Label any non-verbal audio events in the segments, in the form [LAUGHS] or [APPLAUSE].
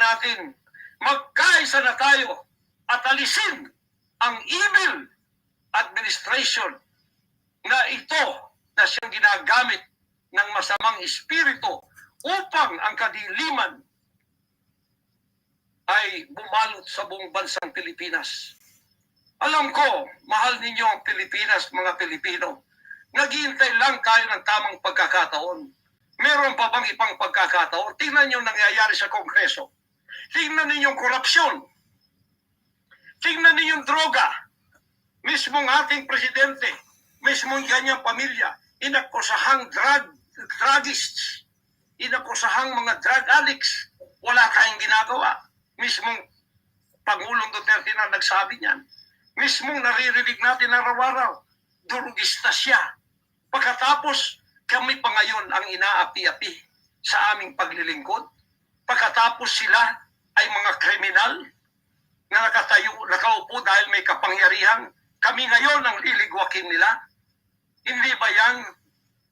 natin, magkaisa na tayo at alisin ang evil administration na ito na siyang ginagamit ng masamang espiritu upang ang kadiliman ay bumalot sa buong bansang Pilipinas. Alam ko, mahal ninyo ang Pilipinas, mga Pilipino. Naghihintay lang tayo ng tamang pagkakataon. Meron pa bang ibang pagkakataon? Tingnan niyo nangyayari sa Kongreso. Tingnan niyo yung korupsyon. Tingnan niyo yung droga. Mismong ating presidente, mismong kanyang pamilya, inakusahang drug, druggists, inakusahang mga drug addicts. Wala tayong ginagawa. Mismong Pangulong Duterte na nagsabi niyan. Mismong naririnig natin araw-araw, durugista siya. Pagkatapos, kami pa ngayon ang inaapi-api sa aming paglilingkod. Pagkatapos sila ay mga kriminal na nakatayo, nakaupo dahil may kapangyarihan. Kami ngayon ang liligwakin nila. Hindi ba yan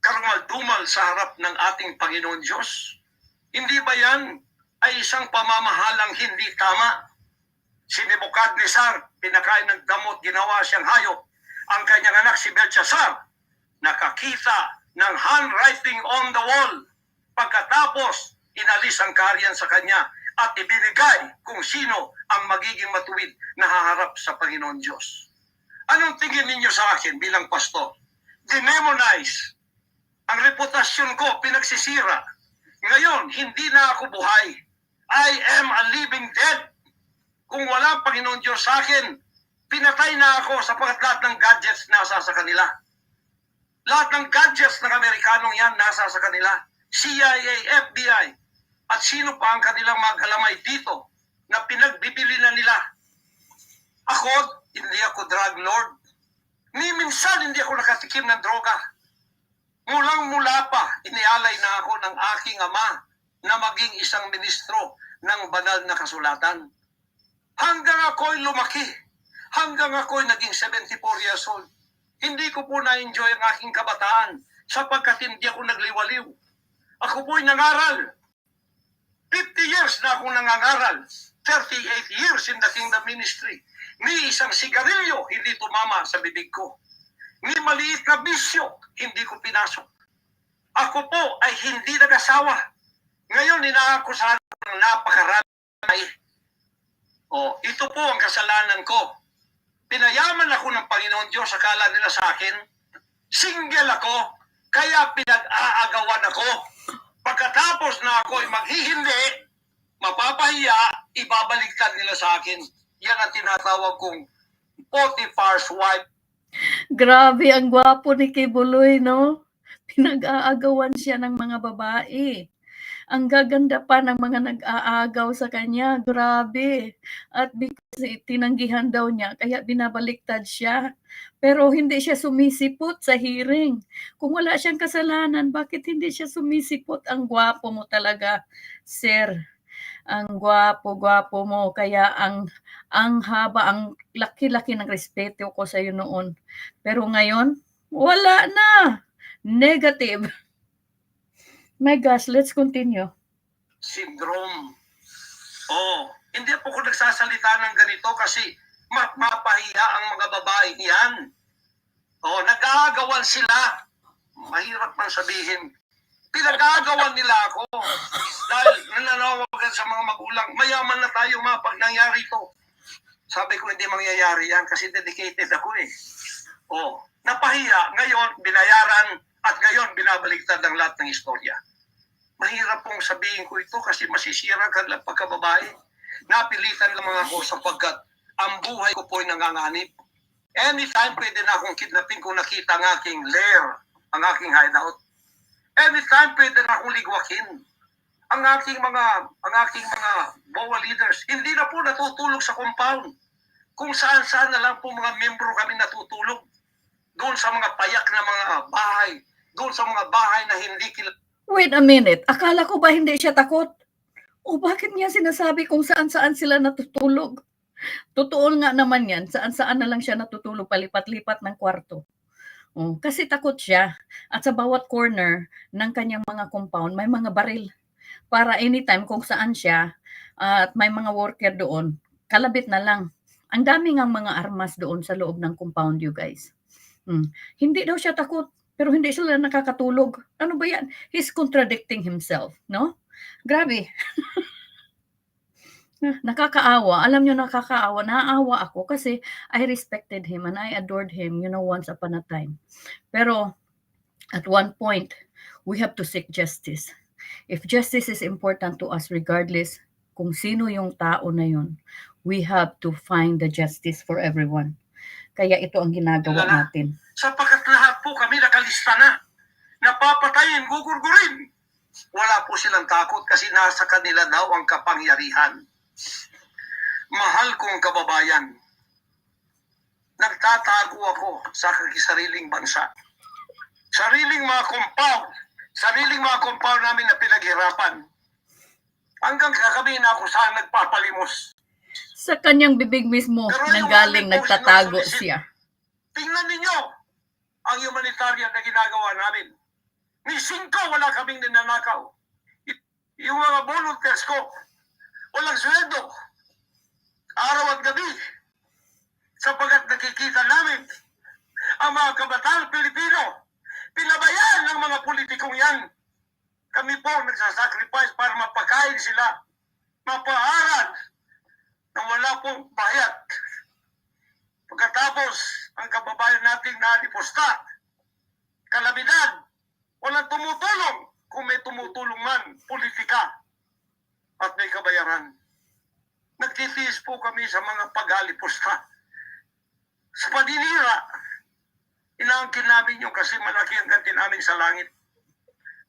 karumal-dumal sa harap ng ating Panginoon Diyos? Hindi ba yan ay isang pamamahalang hindi tama? Si Nebuchadnezzar, pinakain ng damot, ginawa siyang hayop. Ang kanyang anak si Belshazzar, nakakita ng handwriting on the wall. Pagkatapos, inalis ang kariyan sa kanya at ibinigay kung sino ang magiging matuwid na haharap sa Panginoon Diyos. Anong tingin ninyo sa akin bilang pastor? Demonize. Ang reputasyon ko pinagsisira. Ngayon, hindi na ako buhay. I am a living dead. Kung wala ang Panginoon Diyos sa akin, pinatay na ako sapagkat lahat ng gadgets nasa sa kanila. Lahat ng gadgets ng Amerikanong yan nasa sa kanila. CIA, FBI, at sino pa ang kanilang maghalamay dito na pinagbibili na nila. Ako, hindi ako drug lord. Ni minsan hindi ako nakatikim ng droga. Mulang mula pa, inialay na ako ng aking ama na maging isang ministro ng banal na kasulatan. Hanggang ako'y lumaki, hanggang ako'y naging 74 years old, hindi ko po na-enjoy ang aking kabataan sapagkat hindi ako nagliwaliw. Ako po'y nangaral. 50 years na akong nangangaral. 38 years in the kingdom ministry. Ni isang sigarilyo hindi tumama sa bibig ko. Ni maliit na bisyo hindi ko pinasok. Ako po ay hindi nag-asawa. Ngayon, inaakusahan ko ng napakarami. O, ito po ang kasalanan ko. Pinayaman ako ng Panginoon Diyos, akala nila sa akin, single ako, kaya pinag-aagawan ako. Pagkatapos na ako ay maghihindi, mapapahiya, ibabaliktad nila sa akin. Yan ang tinatawag kong Potiphar's wife. Grabe, ang gwapo ni Kibuloy, no? Pinag-aagawan siya ng mga babae. Ang gaganda pa ng mga nag-aagaw sa kanya. Grabe. At because eh, tinanggihan daw niya, kaya binabaliktad siya. Pero hindi siya sumisipot sa hearing. Kung wala siyang kasalanan, bakit hindi siya sumisipot? Ang gwapo mo talaga, sir. Ang gwapo-gwapo mo. Kaya ang ang haba, ang laki-laki ng respeto ko sa iyo noon. Pero ngayon, wala na. Negative. My gosh, let's continue. syndrome. Oh, hindi po ko nagsasalita ng ganito kasi ma- mapahiya ang mga babae yan. Oh, nag-aagawan sila. Mahirap man sabihin. Pinag-aagawan nila ako. Dahil nananawagan sa mga magulang, mayaman na tayo ma pag nangyari to. Sabi ko hindi mangyayari yan kasi dedicated ako eh. Oh, napahiya. Ngayon, binayaran at ngayon binabaliktad ang lahat ng istorya. Mahirap pong sabihin ko ito kasi masisira ka lang pagkababae. Napilitan lang mga ako sapagkat ang buhay ko po ay nanganganib. Anytime pwede na akong kidnapin kung nakita ang aking lair, ang aking hideout. Anytime pwede na akong ligwakin. Ang aking mga ang aking mga BOA leaders, hindi na po natutulog sa compound. Kung saan-saan na lang po mga membro kami natutulog. Doon sa mga payak na mga bahay, doon sa mga bahay na hindi kilala Wait a minute. Akala ko ba hindi siya takot? O bakit niya sinasabi kung saan-saan sila natutulog? Totoo nga naman yan. Saan-saan na lang siya natutulog, palipat-lipat ng kwarto. Oh, kasi takot siya. At sa bawat corner ng kanyang mga compound, may mga baril. Para anytime kung saan siya, at may mga worker doon, kalabit na lang. Ang dami ngang mga armas doon sa loob ng compound you guys. Hmm. Hindi daw siya takot, pero hindi sila nakakatulog. Ano ba yan? He's contradicting himself, no? Grabe. Na- [LAUGHS] nakakaawa. Alam nyo, nakakaawa. Naaawa ako kasi I respected him and I adored him, you know, once upon a time. Pero at one point, we have to seek justice. If justice is important to us regardless kung sino yung tao na yun, we have to find the justice for everyone. Kaya ito ang ginagawa natin. Sapagkat lahat po kami nakalista na. Napapatayin, gugurgurin. Wala po silang takot kasi nasa kanila daw ang kapangyarihan. Mahal kong kababayan, nagtatago ako sa sariling bansa. Sariling mga compound, sariling mga compound namin na pinaghirapan. Hanggang kakabi na ako saan nagpapalimos. Sa kanyang bibig mismo, Pero nanggaling nagtatago siya. Tingnan ninyo ang humanitarian na ginagawa namin. Ni singko wala kaming ninanakaw. Yung mga volunteers ko, walang sweldo. Araw at gabi. Sapagat nakikita namin ang mga kabataan Pilipino, pinabayaan ng mga politikong yan. Kami po nagsasacrifice para mapakain sila, mapaaral, na wala pong bayad. Pagkatapos, ang kababayan nating nalipusta, kalamidad, walang tumutulong. Kung may tumutulong man, politika at may kabayaran. Nagtitiis po kami sa mga paghalipusta. Sa paninira, inaangkin namin yung kasi malaki ang ganti namin sa langit.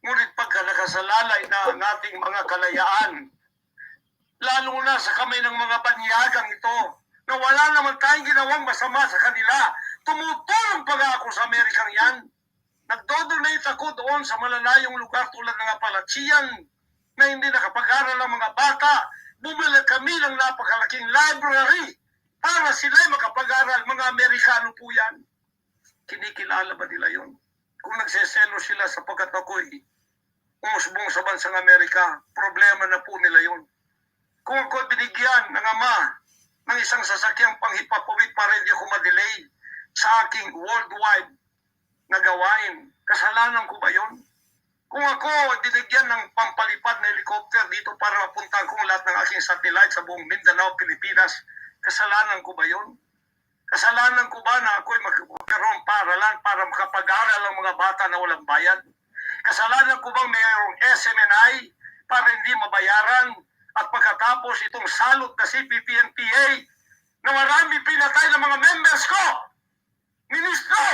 Ngunit pagka nakasalalay na ang ating mga kalayaan, lalo na sa kamay ng mga banyagang ito, na wala naman tayong ginawang masama sa kanila. Tumutulong pa nga ako sa Amerikang yan. Nagdodonate ako doon sa malalayong lugar tulad ng Apalachian na hindi nakapag-aral ang mga bata. Bumili kami ng napakalaking library para sila'y makapag-aral. Mga Amerikano po yan. Kinikilala ba nila yon? Kung nagseselo sila sapagkat ako'y umusbong sa bansang Amerika, problema na po nila yon. Kung ako binigyan ng ama ng isang sasakyang panghipapawid para hindi ako madelay sa aking worldwide na gawain, kasalanan ko ba yon? Kung ako binigyan ng pampalipad na helicopter dito para mapuntahan kong lahat ng aking satellite sa buong Mindanao, Pilipinas, kasalanan ko ba yon? Kasalanan ko ba na ako'y magkaroon paralan para makapag-aral ang mga bata na walang bayad? Kasalanan ko bang mayroong SMNI para hindi mabayaran at pagkatapos itong salot na CPP-NPA na marami pinatay ng mga members ko, ministro,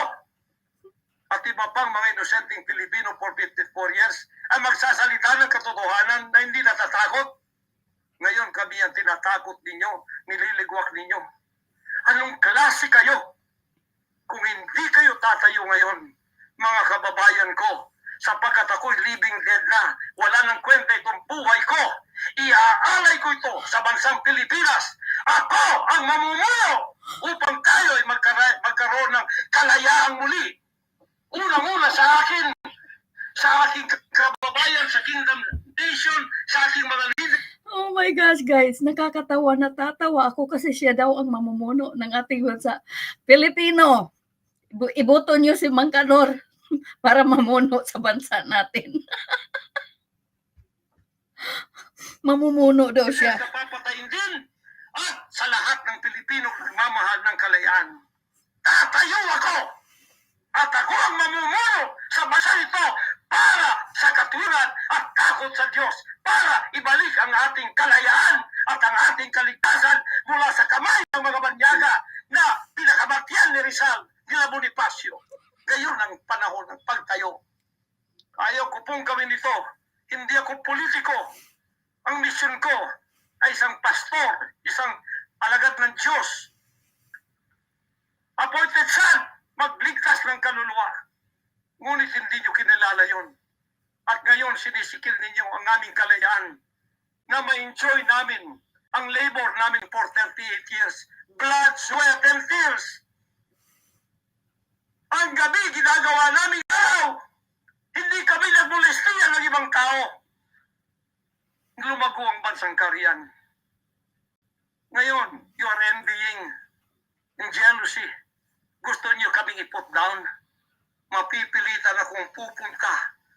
at iba pang mga inosenteng Pilipino for 54 years ay magsasalita ng katotohanan na hindi natatakot. Ngayon kami ang tinatakot ninyo, nililigwak ninyo. Anong klase kayo? Kung hindi kayo tatayo ngayon, mga kababayan ko, sapagkat ako'y living dead na, wala nang kwenta itong buhay ko, iaalay ko ito sa bansang Pilipinas. Ako ang mamumuno upang tayo ay magkara- magkaroon ng kalayaang muli. Unang-una sa akin, sa aking kababayan, sa Kingdom Nation, sa aking mga leader, Oh my gosh, guys, nakakatawa, natatawa ako kasi siya daw ang mamumuno ng ating bansa. Pilipino, iboto niyo si Mang Kanor [LAUGHS] para mamuno sa bansa natin. [LAUGHS] mamumuno daw siya. papatayin din at sa lahat ng Pilipino nagmamahal ng kalayaan. Tatayo ako at ako ang mamumuno sa bansa ito para sa katwiran at takot sa Diyos para ibalik ang ating kalayaan at ang ating kaligtasan mula sa kamay ng mga banyaga na pinakabatyan ni Rizal nila Bonifacio. Ngayon ang panahon ng pagtayo. Ayaw ko pong gawin ito. Hindi ako politiko. Ang misyon ko ay isang pastor, isang alagad ng Diyos. Appointed son, magligtas ng kaluluwa. Ngunit hindi nyo kinilala yon. At ngayon sinisikil ninyo ang aming kalayaan na ma-enjoy namin ang labor namin for 38 years. Blood, sweat, and tears. Ang gabi ginagawa namin araw. Hindi kami nagmolestiya ng ibang tao lumago ang bansang Korean. Ngayon, you are envying in jealousy. Gusto niyo kaming i-put down. Mapipilitan akong pupunta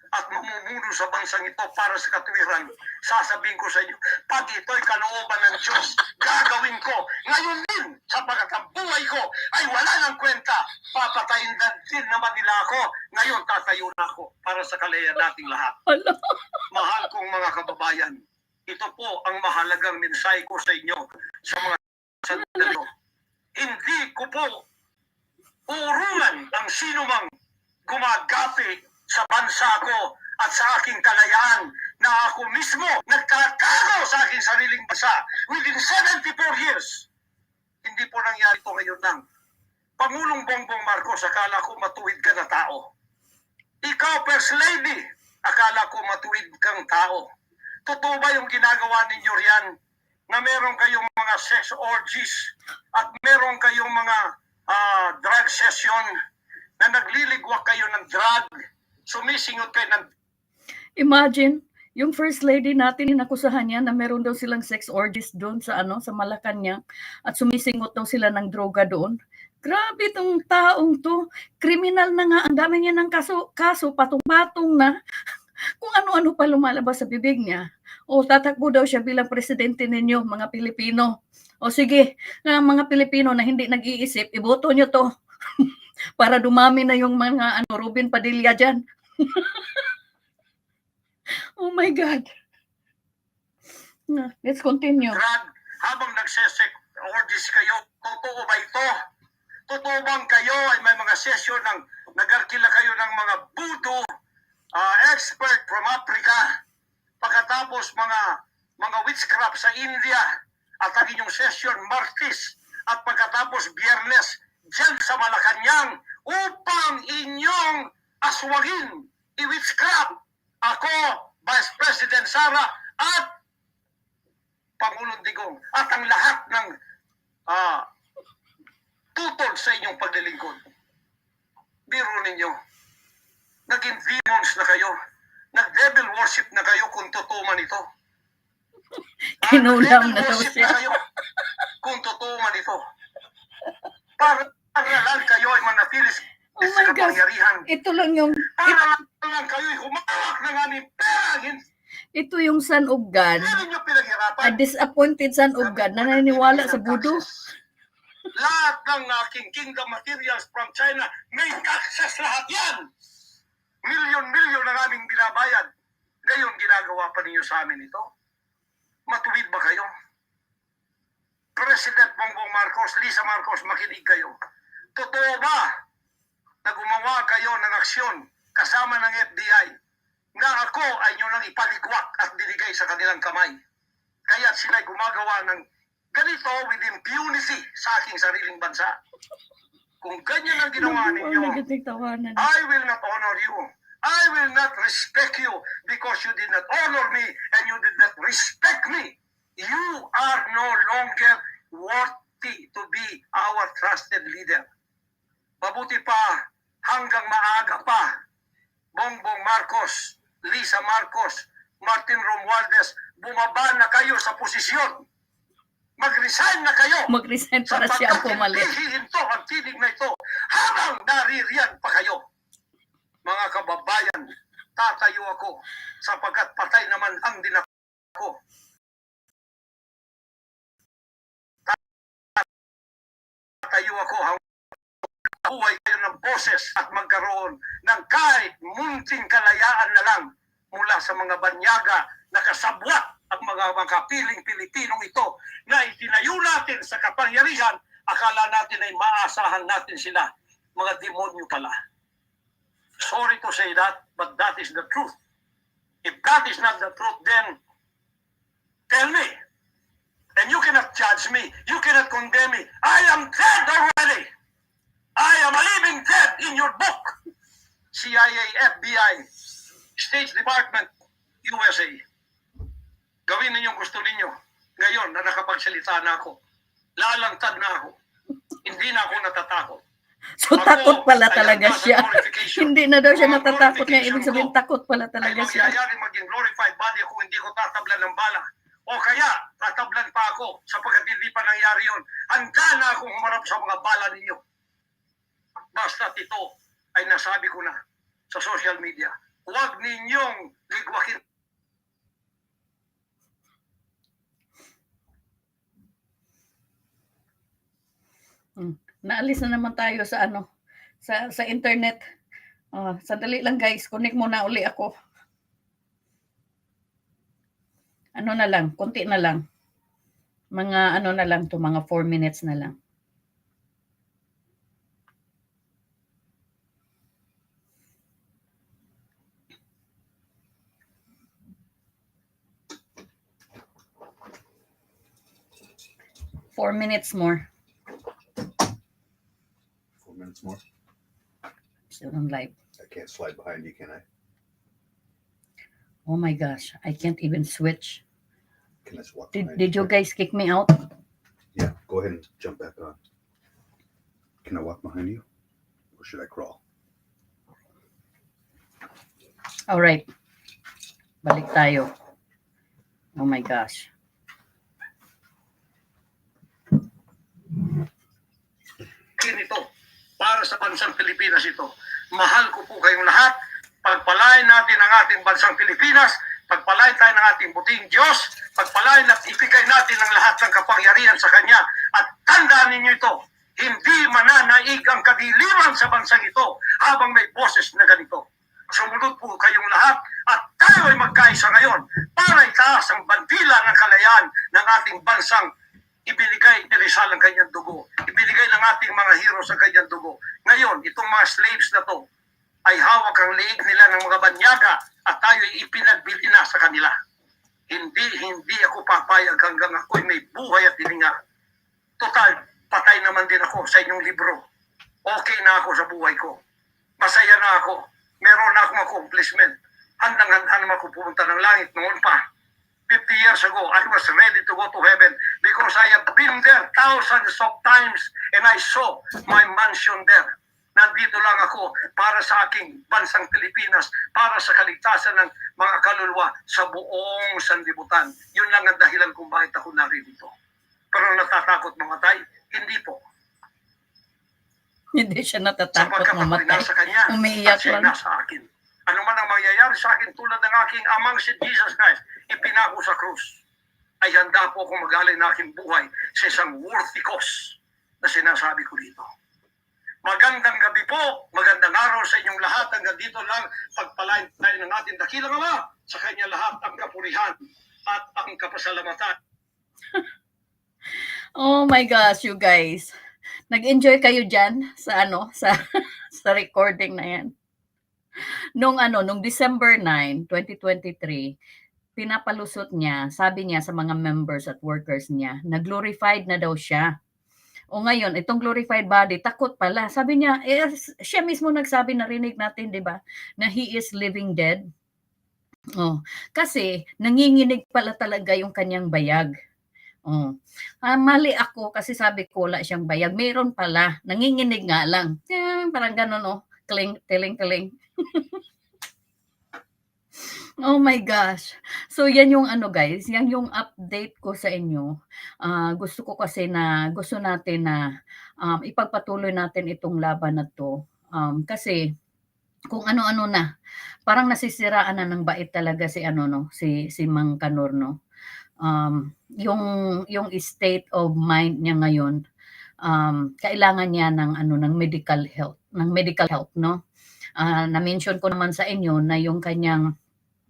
at mamumuno sa bansang ito para sa katwiran. Sasabihin ko sa inyo, pag ito'y kalooban ng Diyos, gagawin ko. Ngayon din, sapagkat ang buhay ko ay wala ng kwenta. Papatayin din naman nila ako. Ngayon, tatayo na ako para sa kalayan nating lahat. Mahal kong mga kababayan, ito po ang mahalagang mensahe ko sa inyo sa mga sandalo. Hindi ko po uurungan ang sino mang gumagapi sa bansa ko at sa aking kalayaan na ako mismo nagtatago sa aking sariling bansa within 74 years. Hindi po nangyari ito ngayon lang. Pangulong Bongbong Marcos, akala ko matuwid ka na tao. Ikaw, First Lady, akala ko matuwid kang tao. Totoo ba yung ginagawa ninyo riyan na meron kayong mga sex orgies at meron kayong mga ah, drug session na nagliligwak kayo ng drug, sumisingot kayo ng Imagine, yung first lady natin inakusahan niya na meron daw silang sex orgies doon sa ano sa Malacanang at sumisingot daw sila ng droga doon. Grabe tong taong to. Kriminal na nga. Ang dami niya ng kaso, kaso patong-patong na. Kung ano-ano pa lumalabas sa bibig niya. O tatakbo daw siya bilang presidente ninyo, mga Pilipino. O sige, nga mga Pilipino na hindi nag-iisip, iboto nyo to. [LAUGHS] Para dumami na yung mga ano, Ruben Padilla dyan. [LAUGHS] Oh my God. Na, Let's continue. drug habang nagsesek orgies kayo. Totoo ba ito? Totoo bang kayo ay may mga session ng nagarkila kayo ng mga voodoo ah, expert from Africa pagkatapos mga mga witchcraft sa India at ang inyong session Martis at pagkatapos Biyernes dyan sa Malacanang upang inyong aswagin i-witchcraft ako, Vice President Sara at Pangulong Digong at ang lahat ng ah, tutol sa inyong paglilingkod. Biro ninyo, naging demons na kayo. Nag-devil worship na kayo kung totoo man ito. [LAUGHS] Nag-devil na daw siya. kayo kung totoo man ito. Para, para lang kayo ay manatili sa Oh God. kapangyarihan. Ito lang yung, Para lang kayo ay humawak ng aming pera. Ito yung son of God. A disappointed son of God na naniniwala sa budo. Lahat ng aking kingdom materials from China, may taxes lahat yan. Milyon-milyon ang aming binabayad. Ngayon, ginagawa pa ninyo sa amin ito. Matuwid ba kayo? President Bongbong Marcos, Lisa Marcos, makinig kayo. Totoo ba na gumawa kayo ng aksyon kasama ng FBI na ako ay nyo nang ipaligwak at binigay sa kanilang kamay? Kaya sila'y gumagawa ng ganito with impunity sa aking sariling bansa. Kung ganyan ang ginawa ninyo. I will not honor you. I will not respect you because you did not honor me and you did not respect me. You are no longer worthy to be our trusted leader. Mabuti pa, hanggang maaga pa, Bongbong Marcos, Lisa Marcos, Martin Romualdez, bumaba na kayo sa posisyon. Mag-resign na kayo Mag-resign para siya pumalit. hindi hihinto ang tinig na ito habang naririyan pa kayo. Mga kababayan, tatayo ako sapagkat patay naman ang din ako. Tatayo ako hanggang buhay kayo ng boses at magkaroon ng kahit munting kalayaan na lang mula sa mga banyaga na kasabwat ang mga makapiling Pilipinong ito na itinayo natin sa kapangyarihan, akala natin ay maasahan natin sila. Mga demonyo pala. Sorry to say that, but that is the truth. If that is not the truth, then tell me. And you cannot judge me. You cannot condemn me. I am dead already. I am a living dead in your book. CIA, FBI, State Department, USA. Gawin ninyong gusto ninyo. Ngayon na nakapagsalita na ako, lalantad na ako. Hindi na ako natatakot. [LAUGHS] So takot pala talaga siya. Hindi na daw siya natatakot niya. Ibig sabihin takot pala Ay talaga siya. mangyayari maging glorified body kung hindi ko tatablan ng bala O kaya, tatablan pa ako sapagkat hindi pa nangyari yun. Handa na akong humarap sa mga bala ninyo. Basta ito ay nasabi ko na sa social media. Huwag ninyong ligwakin Naalis na naman tayo sa ano, sa sa internet. Ah, sandali lang guys, connect muna uli ako. Ano na lang, konti na lang. Mga ano na lang to, mga 4 minutes na lang. Four minutes more. Four minutes more. Still on live. I can't slide behind you, can I? Oh my gosh, I can't even switch. Can I just walk Did, behind did you guys kick me out? Yeah, go ahead and jump back on. Can I walk behind you? Or should I crawl? All right. Balik tayo. Oh my gosh. ito para sa bansang Pilipinas ito. Mahal ko po kayong lahat. Pagpalain natin ang ating bansang Pilipinas. Pagpalain tayo ng ating buting Diyos. Pagpalain at ibigay natin ang lahat ng kapangyarihan sa Kanya. At tandaan ninyo ito, hindi mananaig ang kadiliman sa bansang ito habang may boses na ganito. Sumunod po kayong lahat at tayo ay magkaisa ngayon para itaas ang bandila ng kalayaan ng ating bansang ibinigay ni Rizal ang kanyang dugo. Ibinigay ng ating mga heroes ang kanyang dugo. Ngayon, itong mga slaves na to ay hawak ang leeg nila ng mga banyaga at tayo ay ipinagbili na sa kanila. Hindi, hindi ako papayag hanggang ako'y may buhay at hininga. Total, patay naman din ako sa inyong libro. Okay na ako sa buhay ko. Masaya na ako. Meron na akong accomplishment. Handang-handa naman ako pumunta ng langit noon pa. 50 years ago, I was ready to go to heaven because I have been there thousands of times and I saw my mansion there. Nandito lang ako para sa aking bansang Pilipinas, para sa kaligtasan ng mga kaluluwa sa buong sanlibutan. Yun lang ang dahilan kung bakit ako narito. Pero natatakot mamatay? Hindi po. Hindi siya natatakot Sapagkat mamatay. nasa kanya Umiiyak at siya lang. nasa akin. Ano man ang mangyayari sa akin tulad ng aking amang si Jesus Christ, ipinako sa krus, ay handa po akong magaling na aking buhay sa isang worthy cause na sinasabi ko dito. Magandang gabi po, magandang araw sa inyong lahat. Hanggang dito lang, pagpalain tayo ng ating dakilang ama sa kanya lahat ang kapurihan at ang kapasalamatan. [LAUGHS] Oh my gosh, you guys. Nag-enjoy kayo dyan sa ano, [LAUGHS] sa, sa recording na yan. Nung ano, nung December 9, 2023, pinapalusot niya, sabi niya sa mga members at workers niya, na glorified na daw siya. O ngayon, itong glorified body, takot pala. Sabi niya, eh, siya mismo nagsabi, narinig natin, di ba, na he is living dead. Oh, kasi nanginginig pala talaga yung kanyang bayag. Oh. Ah, mali ako kasi sabi ko wala siyang bayag. Meron pala, nanginginig nga lang. Eh, parang ganun oh, kling, tiling, tiling. [LAUGHS] oh my gosh. So yan yung ano guys, yan yung update ko sa inyo. Ah, gusto ko kasi na gusto natin na um, ipagpatuloy natin itong laban na to. Um, kasi kung ano-ano na, parang nasisiraan na ng bait talaga si ano no, si si Mang Kanor no um, yung yung state of mind niya ngayon um, kailangan niya ng ano ng medical health ng medical health no Ah, na-mention ko naman sa inyo na yung kanyang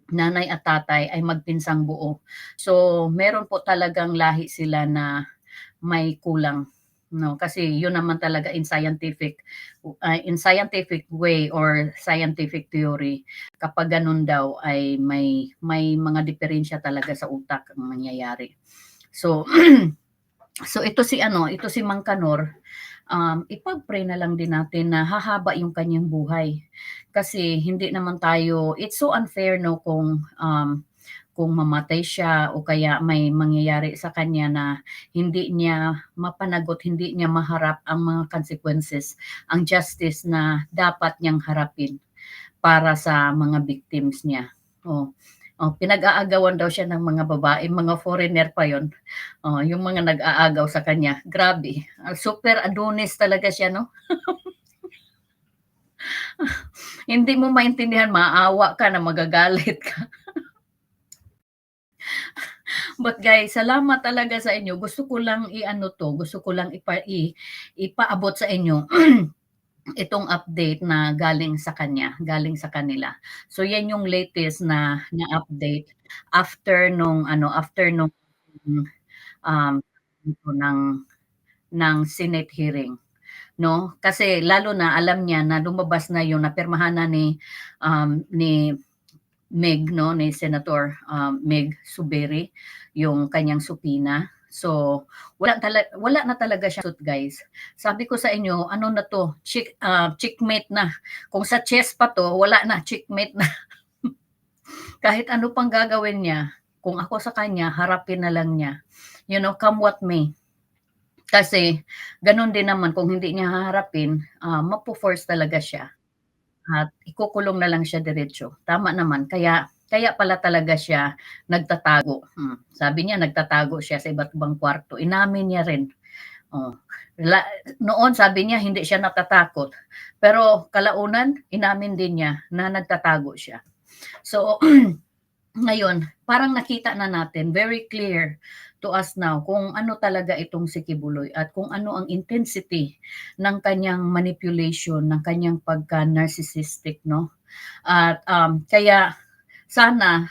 nanay at tatay ay magpinsang buo. So meron po talagang lahi sila na may kulang no? Kasi yun naman talaga in scientific uh, in scientific way or scientific theory kapag ganun daw ay may may mga diferensya talaga sa utak ang mangyayari. So [CLEARS THROAT] so ito si ano, ito si Mang Kanor, um, ipag-pray na lang din natin na hahaba yung kanyang buhay. Kasi hindi naman tayo, it's so unfair no kung um, kung mamatay siya o kaya may mangyayari sa kanya na hindi niya mapanagot, hindi niya maharap ang mga consequences, ang justice na dapat niyang harapin para sa mga victims niya. Oh, Oh, pinag-aagawan daw siya ng mga babae, mga foreigner pa 'yon. Oh, yung mga nag-aagaw sa kanya. Grabe, ah, super Adonis talaga siya 'no. [LAUGHS] Hindi mo maintindihan, maawa ka na magagalit ka. [LAUGHS] But guys, salamat talaga sa inyo. Gusto ko lang i-ano 'to, gusto ko lang ipa i ipaabot sa inyo [CLEARS THROAT] itong update na galing sa kanya, galing sa kanila. So yan yung latest na na update after nung ano, after nung um, ng ng Senate hearing, 'no? Kasi lalo na alam niya na lumabas na yung napirmahan na ni um, ni Meg 'no, ni Senator um, Meg Suberi yung kanyang supina. So wala tala wala na talaga siya suit guys. Sabi ko sa inyo, ano na 'to, chick ah, checkmate na. Kung sa chess pa 'to, wala na, checkmate na. [LAUGHS] Kahit ano pang gagawin niya, kung ako sa kanya, harapin na lang niya. You know, come what may. Kasi gano'n din naman kung hindi niya haharapin, ah, mapo-force talaga siya. At ikukulong na lang siya diretso. Tama naman, kaya kaya pala talaga siya nagtatago. Hmm, sabi niya nagtatago siya sa iba't ibang kwarto. Inamin niya rin. Oh, la, noon sabi niya hindi siya natatakot. Pero kalaunan, inamin din niya na nagtatago siya. So, [CLEARS THROAT] ngayon, parang nakita na natin, very clear to us now kung ano talaga itong si Kibuloy at kung ano ang intensity ng kanyang manipulation, ng kanyang pagka-narcissistic, no? At um, kaya sana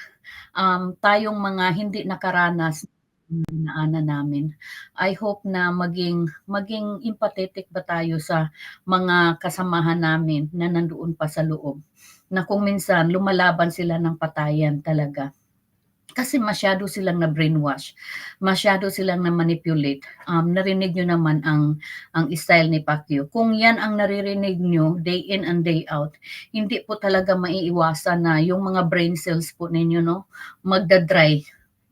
um, tayong mga hindi nakaranas ng dinaanan namin, I hope na maging maging empathetic ba tayo sa mga kasamahan namin na nandoon pa sa loob. Na kung minsan lumalaban sila ng patayan talaga. Kasi masyado silang na brainwash, masyado silang na manipulate. Um, narinig nyo naman ang ang style ni Pacquiao. Kung yan ang naririnig nyo day in and day out, hindi po talaga maiiwasan na yung mga brain cells po ninyo no magda-dry.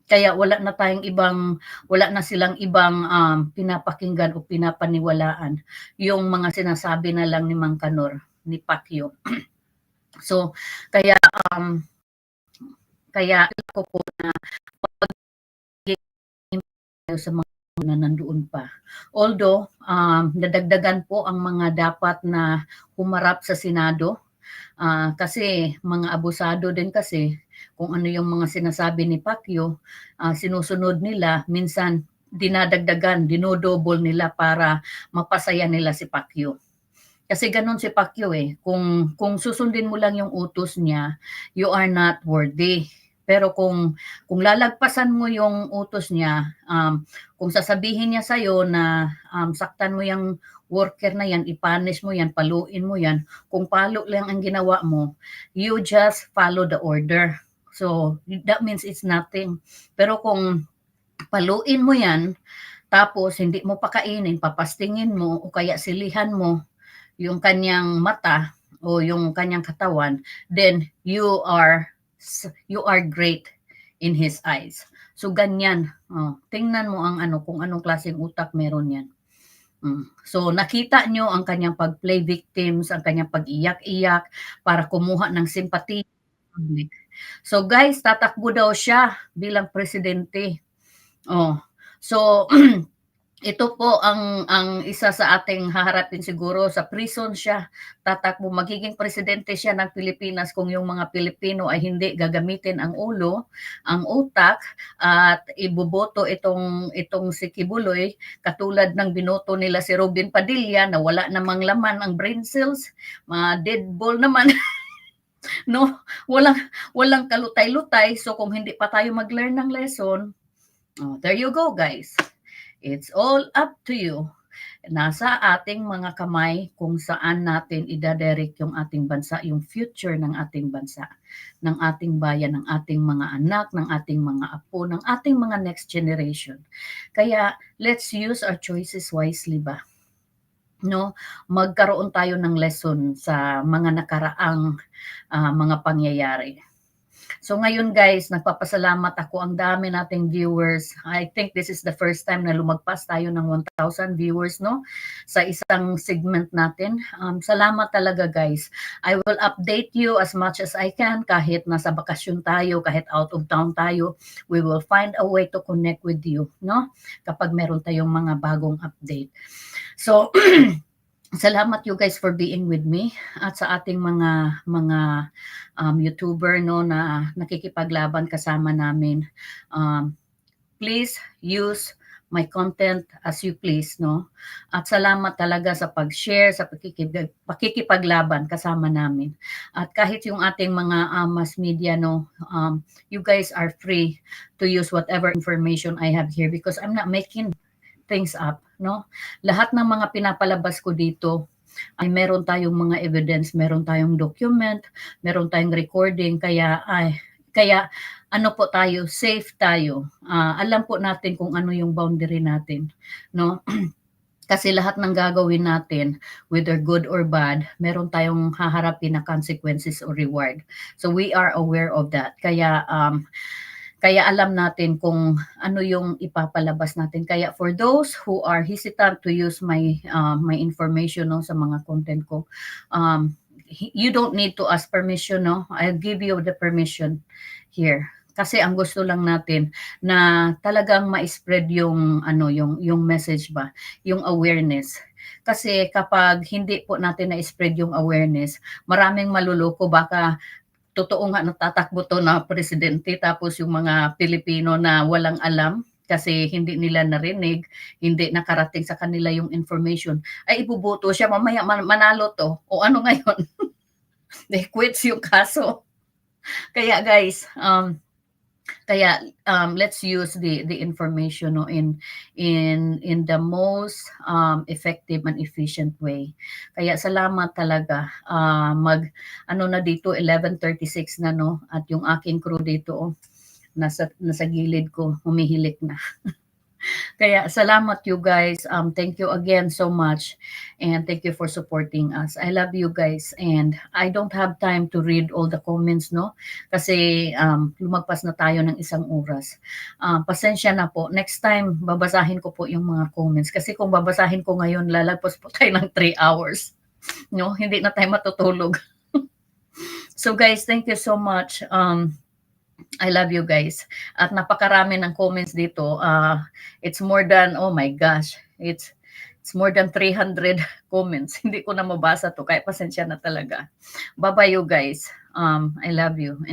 Kaya wala na tayong ibang wala na silang ibang um, pinapakinggan o pinapaniwalaan yung mga sinasabi na lang ni Mang Kanor ni Pacquiao. [CLEARS THROAT] so kaya um, kaya ko po na sa mga na nandoon pa. Although, um, nadagdagan po ang mga dapat na humarap sa Senado uh, kasi mga abusado din kasi kung ano yung mga sinasabi ni Pacquiao, uh, sinusunod nila, minsan dinadagdagan, dinodouble nila para mapasaya nila si Pacquiao. Kasi ganun si Pacquiao eh, kung, kung susundin mo lang yung utos niya, you are not worthy. Pero kung kung lalagpasan mo yung utos niya, um, kung sasabihin niya sa'yo na um, saktan mo yung worker na yan, ipanish mo yan, paluin mo yan, kung palo lang ang ginawa mo, you just follow the order. So, that means it's nothing. Pero kung paluin mo yan, tapos hindi mo pakainin, papastingin mo, o kaya silihan mo yung kanyang mata o yung kanyang katawan, then you are you are great in his eyes. So ganyan, oh, tingnan mo ang ano kung anong klaseng utak meron yan. Mm. So nakita nyo ang kanyang pag-play victims, ang kanyang pag-iyak-iyak para kumuha ng public. So guys, tatakbo daw siya bilang presidente. Oh. So [CLEARS THROAT] ito po ang ang isa sa ating haharapin siguro sa prison siya. Tatakbo magiging presidente siya ng Pilipinas kung yung mga Pilipino ay hindi gagamitin ang ulo ang utak at iboboto itong itong si Kibuloy. Katulad ng binoto nila si Robin Padilla na wala namang laman ang brain cells. Mga dead ball naman. [LAUGHS] No walang walang kalutay-lutay. So kung hindi pa tayo mag-learn ng lesson oh, there you go guys It's all up to you. Nasa ating mga kamay kung saan natin idadirect yung ating bansa, yung future ng ating bansa, ng ating bayan, ng ating mga anak, ng ating mga apo, ng ating mga next generation. Kaya let's use our choices wisely ba? No, magkaroon tayo ng lesson sa mga nakaraang uh, mga pangyayari. So ngayon guys, nagpapasalamat ako. Ang dami nating viewers. I think this is the first time na lumagpas tayo ng 1,000 viewers no sa isang segment natin. Um, salamat talaga guys. I will update you as much as I can kahit nasa bakasyon tayo, kahit out of town tayo. We will find a way to connect with you, no? Kapag meron tayong mga bagong update. So [CLEARS THROAT] Salamat you guys for being with me at sa ating mga mga um, YouTuber no na nakikipaglaban kasama namin. Um, please use my content as you please no. At salamat talaga sa pag-share sa pakikip, pakikipaglaban kasama namin. At kahit yung ating mga um, mass media no, um, you guys are free to use whatever information I have here because I'm not making things up no. Lahat ng mga pinapalabas ko dito ay meron tayong mga evidence, meron tayong document, meron tayong recording kaya ay kaya ano po tayo, safe tayo. Ah, alam po natin kung ano yung boundary natin, no? [CLEARS THROAT] Kasi lahat ng gagawin natin, whether good or bad, meron tayong haharapin na consequences or reward. So we are aware of that. Kaya um, kaya alam natin kung ano yung ipapalabas natin. Kaya for those who are hesitant to use my uh, my information no sa mga content ko, um, you don't need to ask permission no. I'll give you the permission here. Kasi ang gusto lang natin na talagang ma-spread yung ano yung yung message ba, yung awareness. Kasi kapag hindi po natin na-spread yung awareness, maraming maluloko baka totoo nga natatakbo to na presidente tapos yung mga Pilipino na walang alam kasi hindi nila narinig, hindi nakarating sa kanila yung information, ay ibubuto siya, mamaya man- manalo to. O ano [LAUGHS] ngayon? They quits yung kaso. Kaya guys, um, kaya um, let's use the the information no, in in in the most um, effective and efficient way. Kaya salamat talaga. Ah, mag ano na dito 11:36 na no at yung aking crew dito oh, nasa nasa gilid ko humihilik na. [LAUGHS] Kaya salamat you guys. Um thank you again so much and thank you for supporting us. I love you guys and I don't have time to read all the comments no kasi um lumagpas na tayo ng isang oras. Ah, pasensya na po. Next time babasahin ko po yung mga comments kasi kung babasahin ko ngayon lalagpas po tayo ng 3 hours. No, hindi na tayo matutulog. [LAUGHS] so guys, thank you so much. Um I love you guys. At napakarami ng comments dito. Uh, it's more than, oh my gosh, it's it's more than 300 [LAUGHS] comments. [LAUGHS] Hindi ko na mabasa to, kaya pasensya na talaga. Bye-bye you guys. Um, I love you. And